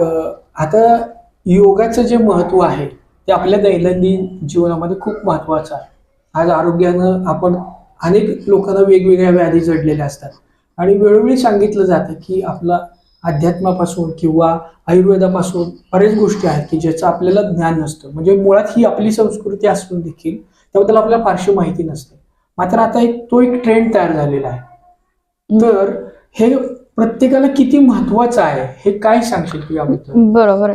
आता योगाचं जे महत्त्व आहे ते आपल्या दैनंदिन जीवनामध्ये खूप महत्वाचं आहे. आज आरोग्यानं आपण अनेक लोकांना वेगवेगळ्या व्याधी जडलेल्या असतात. आणि वेळोवेळी सांगितलं जातं की आपला अध्यात्मापासून किंवा आयुर्वेदापासून बऱ्याच गोष्टी आहेत की ज्याचं आपल्याला ज्ञान नसतं. म्हणजे मुळात ही आपली संस्कृती असून देखील त्याबद्दल आपल्याला फारशी माहिती नसते. मात्र आता एक तो एक ट्रेंड तयार झालेला आहे. तर हे प्रत्येकाला किती महत्वाचं आहे हे काय सांगशील तू याबद्दल? बरोबर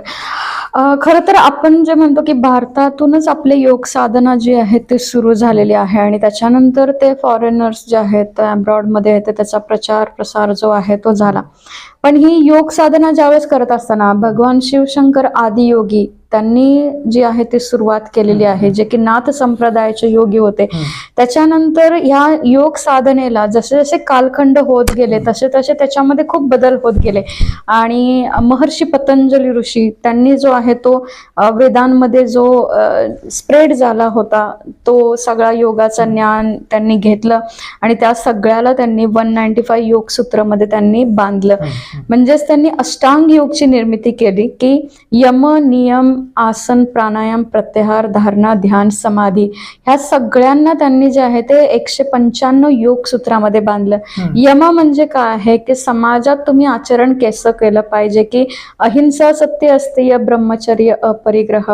खर खरं तर आपण जे म्हणतो की भारतातूनच आपले योग साधना जी आहेत ते सुरू झालेली आहे आणि त्याच्यानंतर ते फॉरेनर्स जे आहेत अब्रॉडमध्ये आहेत त्याचा प्रचार प्रसार जो आहे तो झाला. पण ही योग साधना ज्यावेळेस करत असताना भगवान शिवशंकर आदियोगी त्यांनी जी आहे ती सुरुवात केलेली आहे जे की नाथ संप्रदायाचे योगी होते. त्याच्यानंतर ह्या योग साधनेला जसे जसे कालखंड होत गेले तसे तसे त्याच्यामध्ये खूप बदल होत गेले. आणि महर्षी पतंजली ऋषी त्यांनी जो आहे तो वेदांमध्ये जो स्प्रेड झाला होता तो सगळा योगाचं ज्ञान त्यांनी घेतलं आणि त्या सगळ्याला त्यांनी वन नाईन्टी फाईव्ह योग सूत्रमध्ये त्यांनी बांधलं. म्हणजेच त्यांनी अष्टांग योगची निर्मिती केली की यम नियम आसन प्राणायाम प्रत्याहार धारणा ध्यान समाधी ह्या सगळ्यांना त्यांनी जे आहे ते एकशे पंच्याण्णव योग सूत्रामध्ये बांधलं. यम म्हणजे काय आहे? की समाजात तुम्ही आचरण कसं केलं पाहिजे की अहिंसा सत्य अस्तेय ब्रह्मचर्य अपरिग्रह.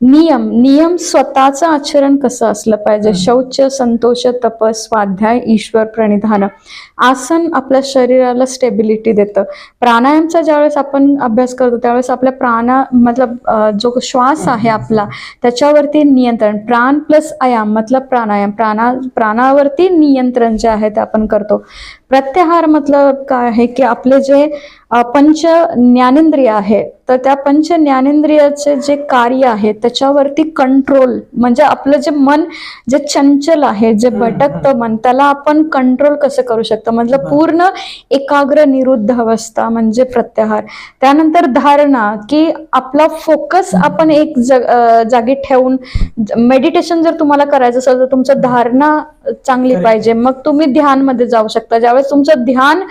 नियम नियम स्वतःचं आचरण कसं असलं पाहिजे. शौच संतोष तप स्वाध्याय ईश्वर प्रणिधान. आसन आपल्या शरीराला स्टेबिलिटी देतं. प्राणायामचा ज्यावेळेस आपण अभ्यास करतो त्यावेळेस आपल्या प्राणा मतलब जो श्वास आहे आपला त्याच्यावरती नियंत्रण. प्राण प्लस आयाम मतलब प्राणायाम. प्राणा प्राणावरती नियंत्रण जे आहे ते आपण करतो. प्रत्याहार मतलब काय आहे की आपले जे पंच ज्ञानेंद्रिय आहे तर त्या पंच ज्ञानेंद्रियाचे जे कार्य आहे त्याच्यावरती कंट्रोल म्हणजे आपलं जे मन जे चंचल आहे जे भटकतं मन त्याला आपण कंट्रोल कसं करू शकतो? मतलब बरं. पूर्ण एकाग्र निरुद्ध अवस्था म्हणजे प्रत्याहार. त्यानंतर धारणा की आपला फोकस आपण एक जग ठेवून मेडिटेशन जर तुम्हाला करायचं असेल तर तुमचं धारणा चांगली. पाहिजे. मग तुम्ही ध्यानमध्ये जाऊ शकता. ज्यावेळेस तुमचं ध्यान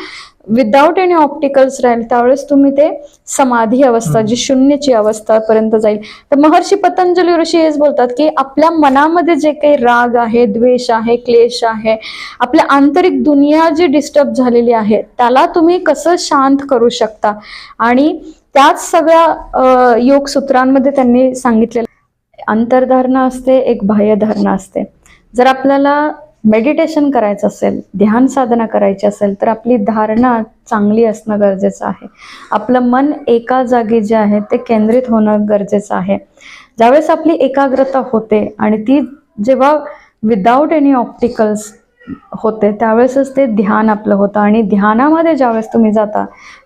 विदाऊट एनी ऑप्टिकल्स राहील त्यावेळेस तुम्ही ते समाधी अवस्था. जी शून्यची अवस्था पर्यंत जाईल. तर महर्षी पतंजली ऋषी हेच बोलतात की आपल्या मनामध्ये जे काही राग आहे द्वेष आहे क्लेश आहे आपल्या आंतरिक दुनिया जी डिस्टर्ब झालेली आहे त्याला तुम्ही कसं शांत करू शकता? आणि त्याच सगळ्या योग सूत्रांमध्ये त्यांनी सांगितलेलं अंतर्धारणा असते एक बाह्यधारणा असते. जर आपल्याला मेडिटेशन करायचं असेल ध्यान साधना करायची असेल तर आपली धारणा चांगली असणं गरजेचं आहे. आपलं मन एका जागी जे आहे ते केंद्रित होणं गरजेचं आहे. ज्यावेळेस आपली एकाग्रता होते आणि ती जेव्हा विदाऊट एनी ऑप्टिकल्स होते त्यावेळेसच ते ध्यान आपलं होतं. आणि ध्यानामध्ये ज्यावेळेस तुम्ही जाता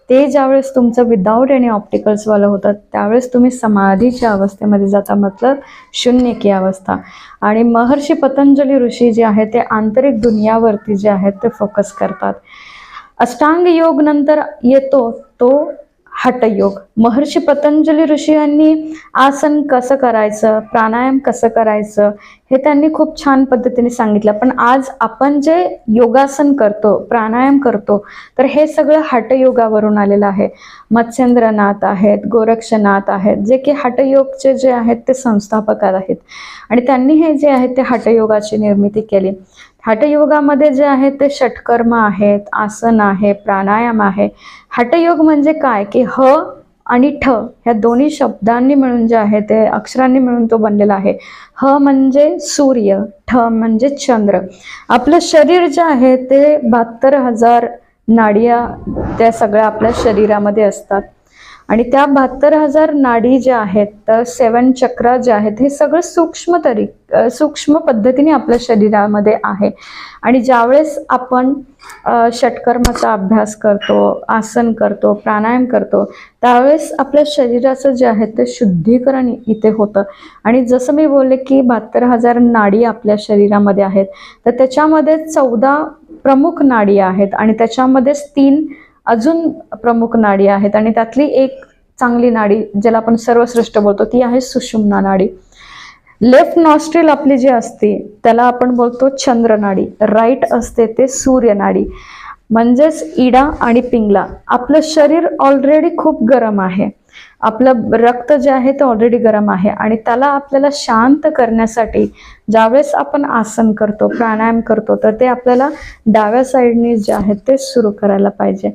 ते ज्यावेळेस तुमचं विदाऊट एनी ऑप्टिकल्सवालं होतं त्यावेळेस तुम्ही समाधीच्या अवस्थेमध्ये जाता मतलब शून्य की अवस्था. आणि महर्षी पतंजली ऋषी जे आहे ते आंतरिक दुनियावरती जे आहेत ते फोकस करतात. अष्टांग योग नंतर येतो तो हटयोग. महर्षी पतंजली ऋषी यांनी आसन कसं करायचं प्राणायाम कसं करायचं हे त्यांनी खूप छान पद्धतीने सांगितलं. पण आज आपण जे योगासन करतो प्राणायाम करतो तर हे सगळं हटयोगावरून आलेलं आहे. मत्स्येंद्रनाथ आहेत गोरक्षनाथ आहेत जे की हटयोगचे जे आहेत ते संस्थापक आहेत. आणि त्यांनी हे जे आहे ते हटयोगाची निर्मिती केली. हटयोगामध्ये जे आहे ते षटकर्म आहेत आसन आहे प्राणायाम आहे. हटयोग म्हणजे काय? की ह आणि ठ ह्या दोन्ही शब्दांनी मिळून जे आहे ते अक्षरांनी मिळून तो बनलेला आहे. ह म्हणजे सूर्य ठ म्हणजे चंद्र. आपलं शरीर जे आहे ते बहात्तर हजार नाडिया त्या सगळ्या आपल्या शरीरामध्ये असतात. आणि त्या बहात्तर हजार नाडी ज्या आहेत सेवन चक्र जे आहेत हे सगळं सूक्ष्म तरी सूक्ष्म पद्धतीने आपल्या शरीरामध्ये आहे. आणि ज्यावेळेस आपण षटकर्माचा अभ्यास करतो आसन करतो प्राणायाम करतो त्यावेळेस आपल्या शरीराचं जे आहे ते शुद्धीकरण इथे होतं. आणि जसं मी बोलले की बहात्तर हजार नाडी आपल्या शरीरामध्ये आहेत तर त्याच्यामध्ये चौदा प्रमुख नाडी आहेत आणि त्याच्यामध्येच तीन अजून प्रमुख नाडी आहेत आणि त्यातली एक चांगली नाडी ज्याला आपण सर्वश्रेष्ठ बोलतो ती आहे सुषुम्ना नाडी. लेफ्ट नॉस्ट्रिल आपली जी असते त्याला आपण बोलतो चंद्र नाडी. राईट असते ते सूर्य नाडी. म्हणजेच इडा आणि पिंगला. आपलं शरीर ऑलरेडी खूप गरम आहे. आपलं रक्त जे आहे ते ऑलरेडी गरम आहे आणि त्याला आपल्याला शांत करण्यासाठी ज्यावेळेस आपण आसन करतो प्राणायाम करतो तर ते आपल्याला डाव्या साईडने जे आहे ते सुरू करायला पाहिजे.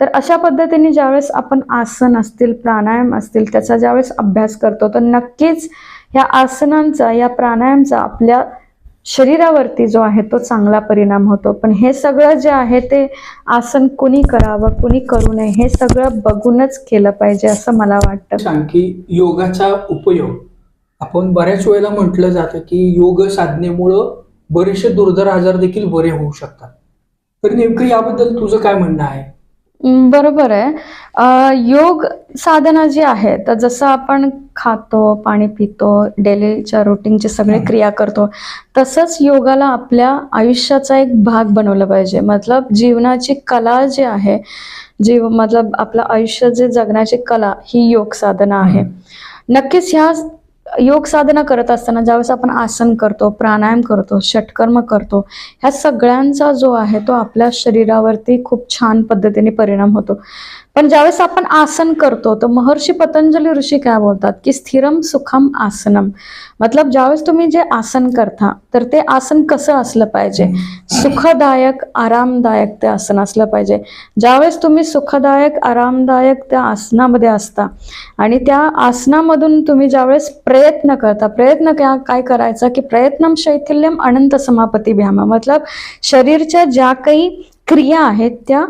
तर अशा पद्धतीने ज्यावेळेस आपण आसन असतील प्राणायाम असतील त्याचा ज्यावेळेस अभ्यास करतो तर नक्कीच ह्या आसनांचा या प्राणायामचा आपल्या शरीरावरती जो आहे तो चांगला परिणाम होतो. पण हे सगळं जे आहे ते आसन कुणी करावं कुणी करू नये हे सगळं बघूनच केलं पाहिजे असं मला वाटतं. सांग की योगाचा उपयोग. आपण बऱ्याच वेळेला म्हटलं जातं की योग साधनेमुळं बरेचसे दुर्धर आजार देखील बरे होऊ शकतात. तर नेमकं याबद्दल तुझं काय म्हणणं आहे? बरोबर आहे. योग साधना जी आहे तर जसं आपण खातो पाणी पितो डेलीच्या रुटीनचे सगळे. क्रिया करतो तसंच योगाला आपल्या आयुष्याचा एक भाग बनवला पाहिजे. मतलब जीवनाची कला जी आहे जीव मतलब आपलं आयुष्य जे जगण्याची कला ही योग साधना आहे. नक्कीच ह्या योग साधना करत असताना ज्यावेळेस आपण आसन करतो प्राणायाम करतो षटकर्म करतो ह्या सगळ्यांचा जो आहे तो आपल्या शरीरावरती खूप छान पद्धतीने परिणाम होतो. पण ज्यावेळेस आपण आसन करतो तर महर्षी पतंजली ऋषी काय बोलतात की स्थिरम सुखम आसनम. मतलब ज्यावेळेस तुम्ही जे आसन करता तर ते आसन कसं असलं पाहिजे? सुखदायक आरामदायक ते आसन असलं पाहिजे. ज्यावेळेस तुम्ही सुखदायक आरामदायक त्या आसनामध्ये असता आणि त्या आसनामधून तुम्ही ज्यावेळेस प्रयत्न करता प्रयत्न क्या काय करायचा की प्रयत्नम शैथिल्यम अनंत समापती भ्यामा. मतलब शरीरच्या ज्या काही क्रिया आहेत त्या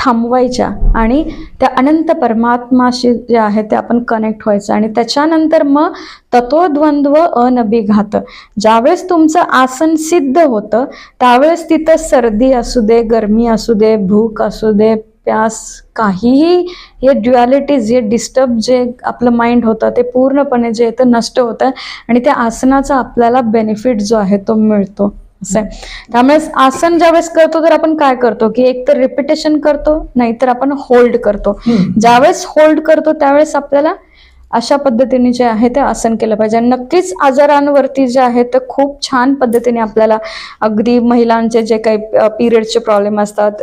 थांबवायच्या आणि त्या अनंत परमात्माशी जे आहे ते आपण कनेक्ट व्हायचं. आणि त्याच्यानंतर मग तत्वद्वंद्व अनभिघात. ज्यावेळेस तुमचं आसन सिद्ध होतं त्यावेळेस तिथं सर्दी असू दे गरमी असू दे भूक असू दे प्यास काहीही हे ड्युॲलिटीज हे डिस्टर्ब जे आपलं माइंड होतं ते पूर्णपणे जे येतं नष्ट होतं आणि त्या आसनाचा आपल्याला बेनिफिट जो आहे तो मिळतो. असं त्यामुळे आसन ज्यावेळेस करतो तर आपण काय करतो? की एक तर रिपिटेशन करतो नाहीतर आपण होल्ड करतो. ज्यावेळेस होल्ड करतो त्यावेळेस आपल्याला अशा पद्धतीने जे आहे ते आसन केलं पाहिजे आणि नक्कीच आजारांवरती जे आहे ते खूप छान पद्धतीने आपल्याला अगदी महिलांचे जे काही पिरियडचे प्रॉब्लेम असतात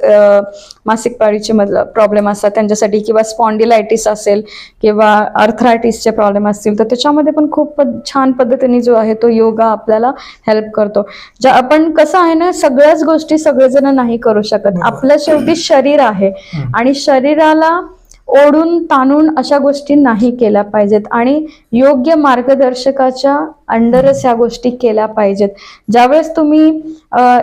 मासिक पाळीचे मधलं प्रॉब्लेम असतात त्यांच्यासाठी किंवा स्पॉन्डिलायटिस असेल किंवा अर्थरायटिसचे प्रॉब्लेम असतील तर त्याच्यामध्ये पण खूप छान पद्धतीने जो आहे तो योगा आपल्याला हेल्प करतो ज्या आपण कसं आहे ना सगळ्याच गोष्टी सगळेजण नाही करू शकत. आपलं शेवटी शरीर आहे. आणि शरीराला ओढून ताणून अशा गोष्टी नाही केल्या पाहिजेत. आणि योग्य मार्गदर्शकाच्या अंडरच ह्या गोष्टी केल्या पाहिजेत. ज्यावेळेस तुम्ही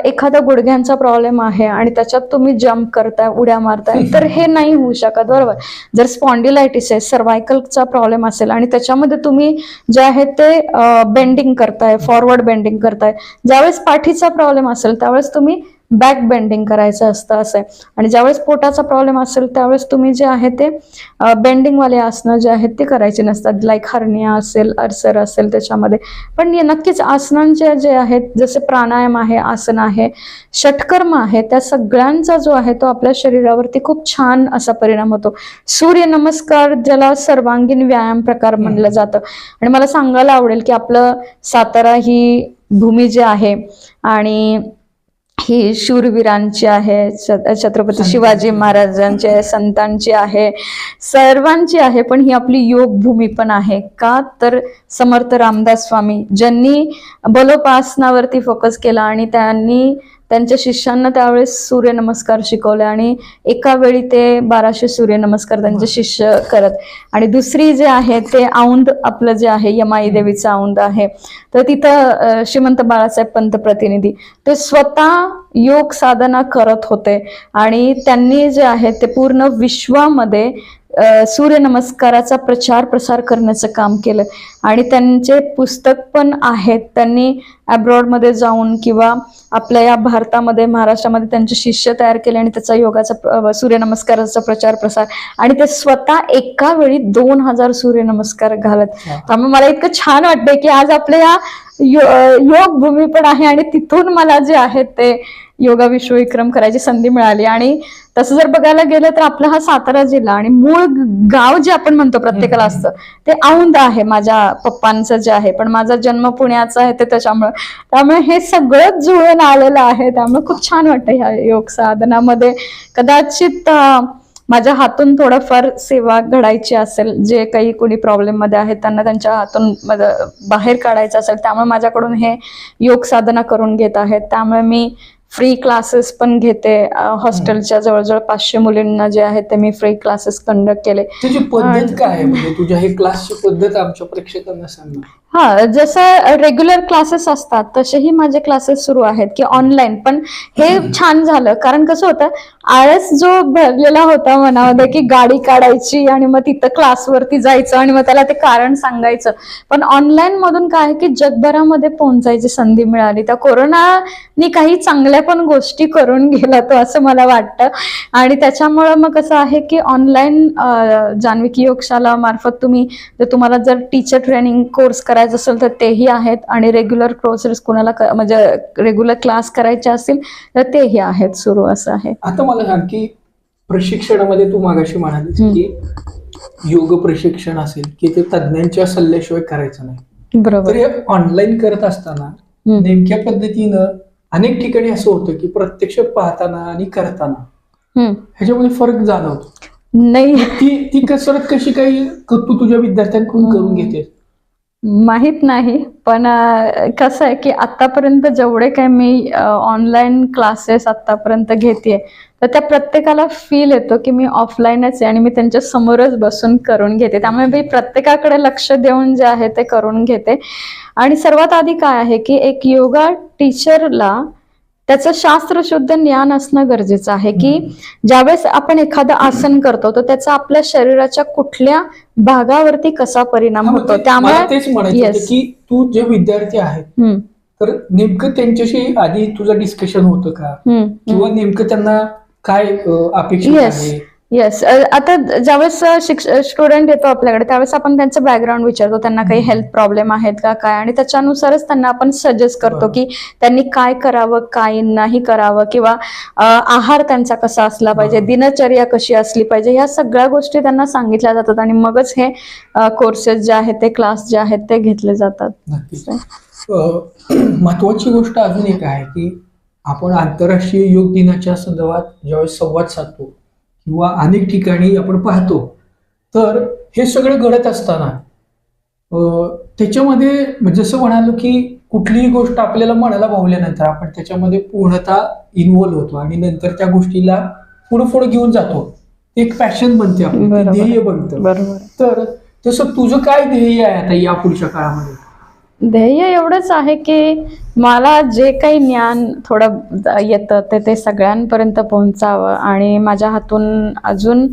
एखादा गुडघ्यांचा प्रॉब्लेम आहे आणि त्याच्यात तुम्ही जम्प करताय उड्या मारताय तर हे नाही होऊ शकत बरोबर? जर स्पॉन्डिलायटिस आहे सर्वायकलचा प्रॉब्लेम असेल आणि त्याच्यामध्ये तुम्ही जे आहे ते बेंडिंग करताय फॉरवर्ड बेंडिंग करताय ज्यावेळेस पाठीचा प्रॉब्लेम असेल त्यावेळेस तुम्ही बॅक बेंडिंग करायचं असतं असं आहे. आणि ज्यावेळेस पोटाचा प्रॉब्लेम असेल त्यावेळेस तुम्ही जे आहे ते बेंडिंगवाले आसनं जे आहेत ते करायचे नसतात. लाईक हर्निया असेल अरसर असेल त्याच्यामध्ये. पण नक्कीच आसनांचे जे आहेत जसे प्राणायाम आहे आसन आहे षटकर्म आहे त्या सगळ्यांचा जो आहे तो आपल्या शरीरावरती खूप छान असा परिणाम होतो. सूर्य नमस्कार ज्याला सर्वांगीण व्यायाम प्रकार म्हणलं जातं. आणि मला सांगायला आवडेल की आपलं सातारा ही भूमी जी आहे आणि ही शूरवीरांची आहे छत्रपती. शिवाजी महाराजांची आहे संतांची आहे सर्वांची आहे पण ही आपली योग भूमी पण आहे का तर समर्थ रामदास स्वामी ज्यांनी बलोपासनावरती फोकस केला आणि त्यांनी त्यांच्या शिष्यांना त्यावेळेस सूर्यनमस्कार शिकवले आणि एका वेळी ते बाराशे सूर्यनमस्कार त्यांचे शिष्य करत. आणि दुसरी जे आहे ते औंध आपलं जे आहे यमाई देवीचं औंध आहे. तर तिथं श्रीमंत बाळासाहेब पंत प्रतिनिधी ते स्वतः योग साधना करत होते. आणि त्यांनी जे आहे ते पूर्ण विश्वामध्ये सूर्यनमस्काराचा प्रचार प्रसार करण्याचं काम केलं. आणि त्यांचे पुस्तक पण आहेत. त्यांनी अब्रॉडमध्ये जाऊन किंवा आपल्या या भारतामध्ये महाराष्ट्रामध्ये त्यांचे शिष्य तयार केले आणि त्याचा योगाचा सूर्यनमस्काराचा प्रचार प्रसार आणि ते स्वतः एका वेळी दोन हजार सूर्यनमस्कार घालत. त्यामुळे मला इतकं छान वाटतंय की आज आपल्या या यो- योग भूमी पण आहे आणि तिथून मला जे आहे ते योगा विश्वविक्रम करायची संधी मिळाली. आणि तसं जर बघायला गेलं तर आपला हा सातारा जिल्हा आणि मूळ गाव जे आपण म्हणतो प्रत्येकाला असतं ते औंध आहे माझ्या पप्पांचं जे आहे. पण माझा जन्म पुण्याचा आहे ते त्याच्यामुळे. त्यामुळे हे सगळंच जुळून आलेलं आहे. त्यामुळे खूप छान वाटतं ह्या योग साधनामध्ये. कदाचित माझ्या हातून थोडंफार सेवा घडायची असेल जे काही कोणी प्रॉब्लेममध्ये आहेत त्यांना त्यांच्या हातून बाहेर काढायचं असेल त्यामुळे माझ्याकडून हे योग साधना करून घेत आहेत. त्यामुळे मी फ्री क्लासेस पण घेते. हॉस्टेलच्या जवळजवळ पाचशे मुलींना जे आहेत ते मी फ्री क्लासेस कंडक्ट केले. त्याची पद्धत काय आहे? म्हणजे तुझ्या हे क्लासची पद्धत आमच्या प्रेक्षकांना सांग. हा जसं रेग्युलर क्लासेस असतात तसेही माझे क्लासेस सुरू आहेत की ऑनलाईन पण हे छान झालं. कारण कसं होतं आळस जो भरलेला होता मनामध्ये की गाडी काढायची आणि मग तिथं क्लासवरती जायचं आणि मग त्याला ते कारण सांगायचं. पण ऑनलाईन मधून काय आहे की जगभरामध्ये पोहोचायची संधी मिळाली. त्या कोरोनानी काही चांगल्या पण गोष्टी करून गेला तो असं मला वाटतं आणि त्याच्यामुळं मग कसं आहे की ऑनलाईन जान्हविकी योगशाला मार्फत तुम्ही जर तुम्हाला जर टीचर ट्रेनिंग कोर्स करायचा असेल तर तेही आहेत आणि रेग्युलर कोर्सेस कोणाला म्हणजे रेग्युलर क्लास करायचे असतील तर तेही आहेत सुरू असं आहे आता मला सांग की प्रशिक्षणामध्ये तू मागाशी म्हणालीस. की योग प्रशिक्षण असेल की ते तज्ञांच्या सल्ल्याशिवाय करायचं नाही बरोबर ऑनलाईन करत असताना. नेमक्या पद्धतीनं अनेक ठिकाणी असं होतं की प्रत्यक्ष पाहताना आणि करताना. ह्याच्यामध्ये फरक जाणवतो. नाही. ती ती कसरत कशी काही तू तुझ्या विद्यार्थ्यांकडून करून घेतेस? माहीत नाही पण कसं आहे की आतापर्यंत जेवढे काय मी ऑनलाईन क्लासेस आतापर्यंत घेते तर त्या प्रत्येकाला फील येतो की मी ऑफलाईनच आहे आणि मी त्यांच्या समोरच बसून करून घेते. त्यामुळे मी प्रत्येकाकडे लक्ष देऊन जे आहे ते करून घेते. आणि सर्वात आधी काय आहे की एक योगा टीचरला त्याचं शास्त्रशुद्ध ज्ञान असणं गरजेचं आहे की ज्यावेळेस आपण एखादं आसन करतो तर त्याचा आपल्या शरीराच्या कुठल्या भागावरती कसा परिणाम होतो? मला त्यामुळे. की तू जे विद्यार्थी हम्म, तर नेमकं त्यांच्याशी आधी तुझं डिस्कशन होतं का? किंवा नेमकं त्यांना काय अपेक्षित Yes. आहे येस आता ज्यावेळेस शिक्ष स्टुडंट येतो आपल्याकडे त्यावेळेस आपण त्यांचं बॅकग्राऊंड विचारतो त्यांना काही हेल्थ प्रॉब्लेम आहेत का काय आणि त्याच्यानुसारच त्यांना आपण सजेस्ट करतो. की त्यांनी काय करावं काय नाही करावं किंवा अ, आहार त्यांचा कसा असला पाहिजे. दिनचर्या कशी असली पाहिजे ह्या सगळ्या गोष्टी त्यांना सांगितल्या जातात आणि मगच हे कोर्सेस जे आहेत ते क्लास जे आहेत ते घेतले जातात नक्कीच अ, महत्वाची गोष्ट अजून एक आहे की आपण आंतरराष्ट्रीय योग दिनाच्या संदर्भात ज्यावेळेस संवाद साधतो किंवा अनेक ठिकाणी आपण पाहतो तर हे सगळं घडत असताना त्याच्यामध्ये जसं म्हणालो की कुठलीही गोष्ट आपल्याला मनाला भावल्यानंतर आपण त्याच्यामध्ये पूर्णतः इन्व्हॉल्व होतो आणि नंतर त्या गोष्टीला पुढे पुढे घेऊन जातो. एक पॅशन बनते आपली बरोबर. ध्येय बनतं. बरोबर. तर तसं तुझं काय ध्येय आहे आता या पुढच्या काळामध्ये? ध्येय एवढंच आहे की मला जे काही ज्ञान थोडं येतं ते ते सगळ्यांपर्यंत पोहोचावं आणि माझ्या हातून अजून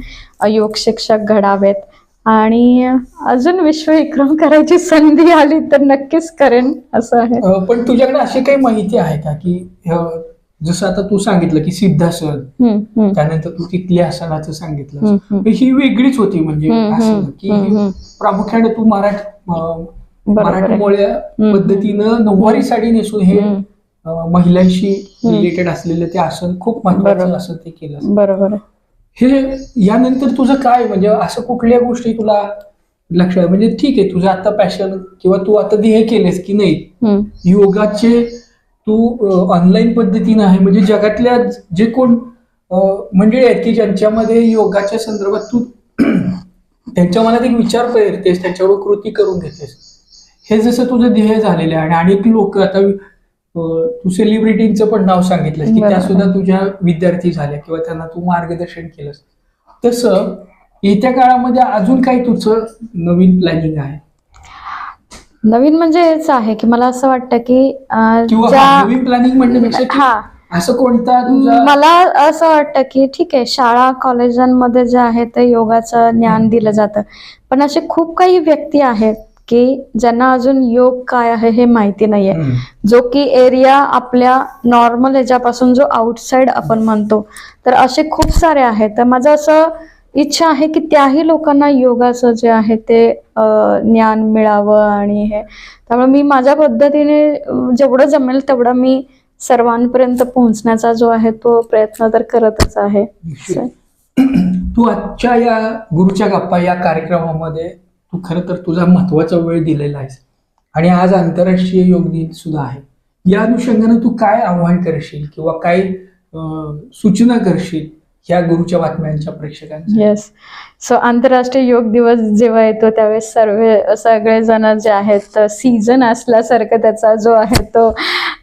योग शिक्षक घडावेत आणि अजून विश्वविक्रम करायची संधी आली तर नक्कीच करेन असं आहे पण तुझ्याकडे अशी काही माहिती आहे का की जसं आता तू सांगितलं की सिद्धासन त्यानंतर तू तिथल्या आसनाचं सांगितलं. ही वेगळीच होती म्हणजे की. प्रामुख्याने तू मराठ. मराठमोळ्या. पद्धतीनं नऊवारी साडी नेसून हे महिलांशी रिलेटेड असलेलं ते आसन खूप महत्वाचं. असं ते केलं बरोबर हे यानंतर तुझं काय? म्हणजे असं कुठल्या गोष्टी तुला लक्षात म्हणजे ठीक आहे तुझं आता पॅशन किंवा तू आता ध्येय केलेस की नाही? योगाचे तू ऑनलाईन पद्धतीनं आहे. म्हणजे जगातल्या जे कोण मंडळी आहेत की ज्यांच्यामध्ये योगाच्या संदर्भात तू त्यांच्या मनात एक विचार प्रेरतेस त्यांच्यावर कृती करून घेतेस हे जसं तुझं ध्येय झालेलं आहे आणि अनेक लोक आता तू सेलिब्रिटींचं पण नाव सांगितलंस की त्या. सुद्धा तुझ्या विद्यार्थी झाल्या किंवा त्यांना तू मार्गदर्शन केलंस. तसं येत्या काळामध्ये अजून काही तुझं नवीन प्लॅनिंग आहे? नवीन म्हणजे हेच आहे की मला असं वाटतं की नवीन प्लॅनिंग म्हणण्यापेक्षा हा. असं कोणता मला असं वाटतं की ठीक आहे शाळा कॉलेजांमध्ये जे आहे ते योगाचं ज्ञान दिलं जातं. पण असे खूप काही व्यक्ती आहेत की ज्यांना अजून योग काय आहे हे माहिती नाहीये. जो की एरिया आपल्या नॉर्मल ह्याच्यापासून जो आउटसाइड आपण म्हणतो तर असे खूप सारे आहेत तर माझं असं इच्छा आहे की त्याही लोकांना योगाचं जे आहे ते ज्ञान मिळावं आणि हे त्यामुळे मी माझ्या पद्धतीने जेवढं जमेल तेवढं मी सर्वांपर्यंत पोहोचण्याचा जो आहे तो प्रयत्न तर करतच आहे. तू आजच्या या गुरुच्या गप्पा या कार्यक्रमामध्ये तू खरं तर तुझा महत्त्वाचा वेळ दिलेला आहेस. आणि आज आंतरराष्ट्रीय योग दिन सुद्धा आहे. या अनुषंगाने तू काय आव्हान करशील किंवा काय सूचना करशील? ह्या गुरुच्या बातम्यांच्या प्रेक्षकांसाठी येस सो आंतरराष्ट्रीय योग दिवस जेव्हा येतो त्यावेळेस सर्व सगळे जण जे आहेत सीझन असल्यासारखं त्याचा जो आहे तो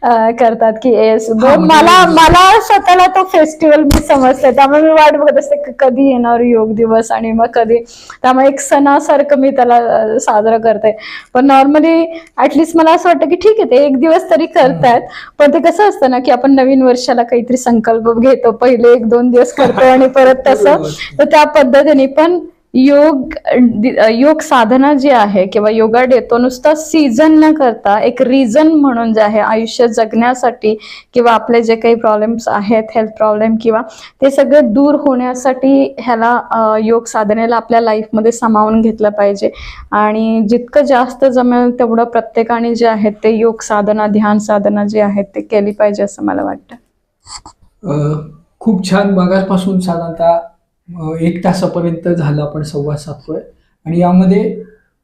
अं, करतात की येस म्हणजे- मला मला स्वतःला तो फेस्टिवल मी समजते. त्यामुळे मी वाट बघत असते की कधी येणार योग दिवस आणि मग कधी. त्यामुळे एक सणासारखं मी त्याला अं, साजरं करते. पण नॉर्मली ऍटलिस्ट मला असं वाटतं की ठीक आहे ते एक दिवस तरी करतायत पण ते कसं असतं ना की आपण नवीन वर्षाला काहीतरी संकल्प घेतो. पहिले एक दोन दिवस करतो आणि परत तसं. तर त्या पद्धतीने पण योग योग साधना जी आहे किंवा योगा डे तो नुसता सीझन न करता एक रिझन म्हणून जे आहे आयुष्य जगण्यासाठी किंवा आपले जे काही प्रॉब्लेम्स आहेत हेल्थ प्रॉब्लेम किंवा ते सगळे दूर होण्यासाठी ह्याला योग साधनेला आपल्या लाईफमध्ये सामावून घेतलं पाहिजे. आणि जितकं जास्त जमेल तेवढं प्रत्येकाने जे आहेत ते योग साधना ध्यान साधना जी आहेत ते केली पाहिजे असं मला वाटतं. खूप छान मागासपासून साधारणतः एक तासापर्यंत झालं आपण संवाद साधतोय. आणि यामध्ये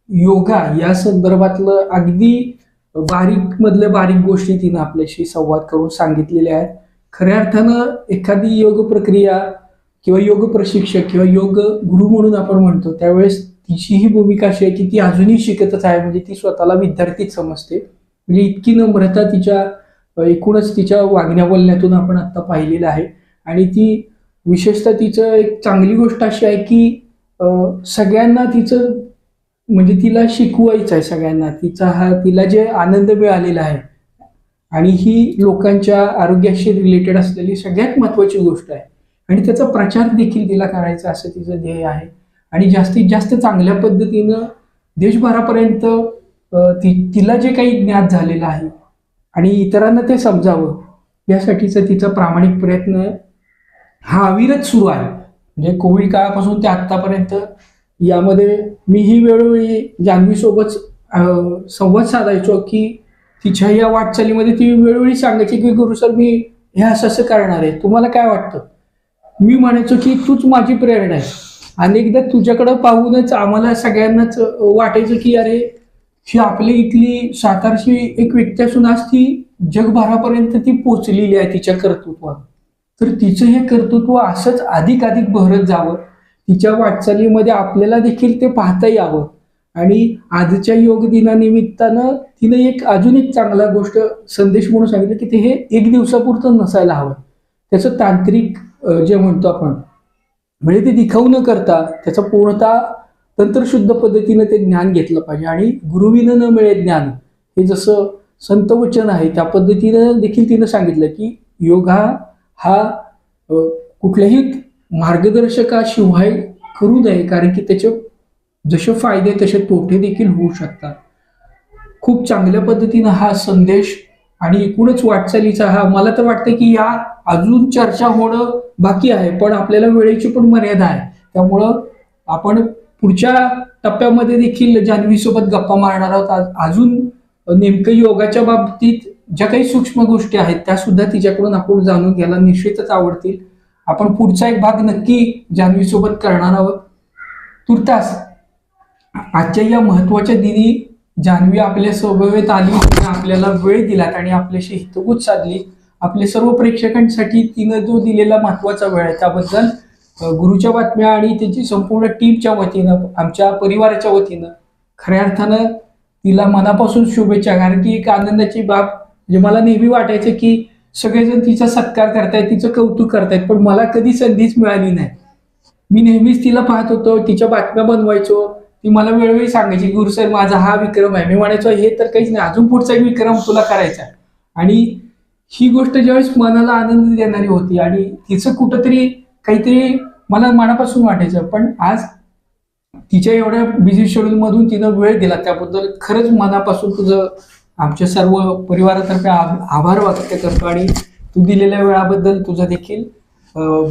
योगा या संदर्भातलं अगदी बारीक मधल्या बारीक गोष्टी तिनं आपल्याशी संवाद करून सांगितलेल्या आहेत. खऱ्या अर्थानं एखादी योग प्रक्रिया किंवा योग प्रशिक्षक किंवा योग गुरु म्हणून आपण म्हणतो त्यावेळेस तिची ही भूमिका अशी आहे की ती अजूनही शिकतच आहे म्हणजे ती स्वतःला विद्यार्थीच समजते. म्हणजे इतकी नम्रता तिच्या एकूणच तिच्या वागण्या बोलण्यातून आपण आता पाहिलेलं आहे. आणि ती विशेषतः तिचं एक चांगली गोष्ट अशी आहे की सगळ्यांना तिचं म्हणजे तिला शिकवायचं आहे सगळ्यांना. तिचा हा तिला जे आनंद मिळालेला आहे. आणि ही लोकांच्या आरोग्याशी रिलेटेड असलेली सगळ्यात महत्वाची गोष्ट आहे. आणि त्याचा प्रचार देखील तिला करायचा असं तिचं ध्येय आहे. आणि जास्तीत जास्त चांगल्या पद्धतीनं देशभरापर्यंत ती तिला जे काही ज्ञात झालेलं आहे आणि इतरांना ते समजावं यासाठीचा तिचा प्रामाणिक प्रयत्न हा अविरत सुरू आहे. म्हणजे कोविड काळापासून ते आत्तापर्यंत यामध्ये मीही वेळोवेळी जान्हवीसोबत संवाद साधायचो की तिच्या या वाटचालीमध्ये ती वेळोवेळी सांगायची की गुरु सर मी हे असं असं करणार आहे. तुम्हाला काय वाटतं? मी म्हणायचो की तूच माझी प्रेरणा आहे. अनेकदा तुझ्याकडं पाहूनच आम्हाला सगळ्यांनाच वाटायचं की अरे ही आपली इथली सातारची एक व्यक्ती असून आज ती जगभरापर्यंत ती पोचलेली आहे तिच्या कर्तृत्वात. तर तिचं हे कर्तृत्व असंच अधिक अधिक जावं. तिच्या वाटचालीमध्ये आपल्याला देखील ते पाहता यावं. आणि आजच्या योग दिनानिमित्तानं तिनं एक अजून एक चांगला गोष्ट संदेश म्हणून सांगितलं की ते हे एक दिवसापुरतं नसायला हवं. त्याचं तांत्रिक जे म्हणतो आपण म्हणजे ते दिखाऊ न करता त्याचा पूर्णतः तंत्रशुद्ध पद्धतीनं ते ज्ञान घेतलं पाहिजे. आणि गुरुविनं न मिळे ज्ञान हे जसं संत वचन आहे त्या पद्धतीनं देखील तिनं सांगितलं की योग हा हा कुठल्याही मार्गदर्शकाशिवाय करू नये कारण की त्याचे जसे फायदे तसे तोटे देखील होऊ शकतात. खूप चांगल्या पद्धतीनं हा संदेश आणि एकूणच वाटचालीचा हा मला तर वाटतं की या अजून चर्चा होणं बाकी आहे पण आपल्याला वेळेची पण मर्यादा आहे. त्यामुळं आपण पुढच्या टप्प्यामध्ये देखील जान्हवीसोबत गप्पा मारणार आहोत अजून नेमकं योगाच्या बाबतीत ज्या काही सूक्ष्म गोष्टी आहेत त्या सुद्धा तिच्याकडून आपण जाणून घ्यायला निश्चितच आवडतील. आपण पुढचा एक भाग नक्की जान्हवीसोबत करणार आहोत. तुर्तास आजच्या या महत्त्वाच्या दिनी जान्हवी आपल्यासोबत आली आपल्याला वेळ दिलात आणि आपल्याशी हितगुज साधली. आपले सर्व प्रेक्षकांसाठी तिनं जो दिलेला महत्त्वाचा वेळ आहे त्याबद्दल गुरुच्या बातम्या आणि त्याची संपूर्ण टीमच्या वतीनं आमच्या परिवाराच्या वतीनं खऱ्या अर्थानं तिला मनापासून शुभेच्छा. कारण की एक आनंदाची बाब म्हणजे मला नेहमी वाटायचं की सगळेजण तिचा सत्कार करतायत तिचं कौतुक करतायत पण मला कधी संधीच मिळाली नाही. मी नेहमीच तिला पाहत होतो तिच्या बातम्या बनवायचो. ती मला वेळोवेळी सांगायची गुरु सर माझा हा विक्रम आहे. मी म्हणायचो हे तर काहीच नाही अजून पुढचा एक विक्रम तुला करायचा आणि ही गोष्ट ज्यावेळेस मनाला आनंद देणारी होती आणि तिचं कुठंतरी काहीतरी मला मनापासून वाटायचं. पण आज तिच्या एवढ्या बिझी शेड्यूल मधून तिनं वेळ दिला त्याबद्दल खरंच मनापासून तुझं आमच्या सर्व परिवारातर्फे आभ- आभार व्यक्त करतो आणि तू दिलेल्या वेळाबद्दल तुझं देखील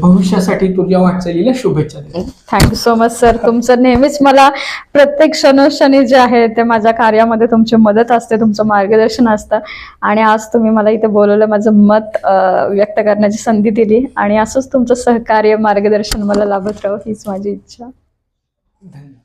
भविष्यासाठी तुझ्या वाटचालीला शुभेच्छा देतो. थँक्यू सो मच सर तुमचं नेहमीच मला प्रत्येक क्षणोक्षणी जे आहे ते माझ्या कार्यामध्ये तुमची मदत असते तुमचं मार्गदर्शन असतं. आणि आज तुम्ही मला इथे बोलवलं माझं मत व्यक्त करण्याची संधी दिली. आणि असंच तुमचं सहकार्य मार्गदर्शन मला लाभत राहो हीच माझी इच्छा. धन्यवाद.